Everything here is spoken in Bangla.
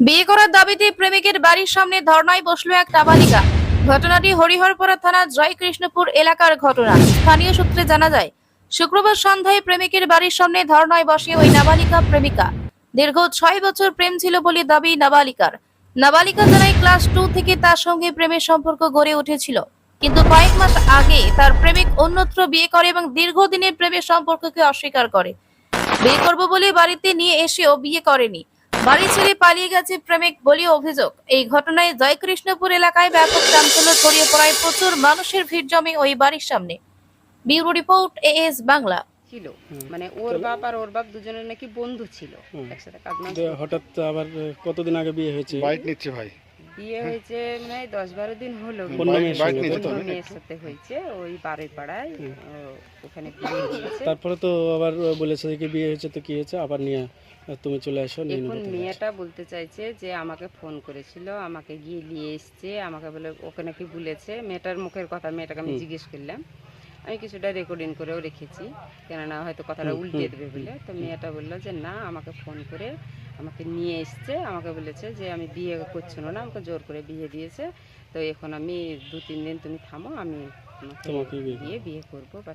বিয়ে করার দাবিতে প্রেমিকের বাড়ির সামনে ধর্নায় বসল এক নাবালিকা। ঘটনাটি হরিহরপাড়া থানা জয়কৃষ্ণপুর এলাকার ঘটনা। স্থানীয় সূত্রে জানা যায়, শুক্রবার সন্ধ্যায় প্রেমিকের বাড়ির সামনে ধর্নায় বসে ওই নাবালিকা প্রেমিকা। দীর্ঘ ছয় বছর প্রেম ছিল বলে দাবি নাবালিকার। নাবালিকা জানায়, ক্লাস টু থেকে তার সঙ্গে প্রেমের সম্পর্ক গড়ে উঠেছিল। কিন্তু কয়েক মাস আগে তার প্রেমিক অন্যত্র বিয়ে করে এবং দীর্ঘদিনের প্রেমের সম্পর্ককে অস্বীকার করে। বিয়ে করব বলে বাড়িতে নিয়ে এসেও বিয়ে করেনি। বাড়ি ছেড়ে পালিয়ে গেছে প্রেমিক বলে অভিযোগ। এই ঘটনায় জয়কৃষ্ণপুর এলাকায় ব্যাপক চাঞ্চল্য ছড়িয়ে পড়ায় প্রচুর মানুষের ভিড় জমে ওই বাড়ির সামনে। Bureau report A S Bangla. ছিল। মানে ওর বাপ আর ওর বাপ দুজনের নাকি বন্ধু ছিল। একসাথে হঠাৎ আবার কতদিন আগে বিয়ে হয়েছে? বাইক নিচ্ছে ভাই। বিয়ে হয়েছে মানে দশ বারো দিন হলো। মেয়ের সাথে হয়েছে ওই বাড়ির পাড়ায় ওখানে বিয়ে হয়েছে। তারপরে তো আবার বলেছে যে বিয়ে হয়েছে তো কি হয়েছে? আবার নিয়ে তুমি চলে আসো এখন মেয়েটা বলতে চাইছে যে আমাকে ফোন করেছিল আমাকে গিয়ে নিয়ে এসছে আমাকে বলে ওকে নাকি বলেছে। মেয়েটার মুখের কথা মেয়েটাকে আমি জিজ্ঞেস করলাম। আমি কিছুটা রেকর্ডিং করেও রেখেছি কেননা হয়তো কথাটা উল্টে দেবে বলে। তো মেয়েটা বলল যে না আমাকে ফোন করে আমাকে নিয়ে এসছে। আমাকে বলেছে যে আমি বিয়ে করছিল না আমাকে জোর করে বিয়ে দিয়েছে। তো এখন আমি দু তিন দিন তুমি থামো আমি তোমাকে বিয়ে বিয়ে করব বা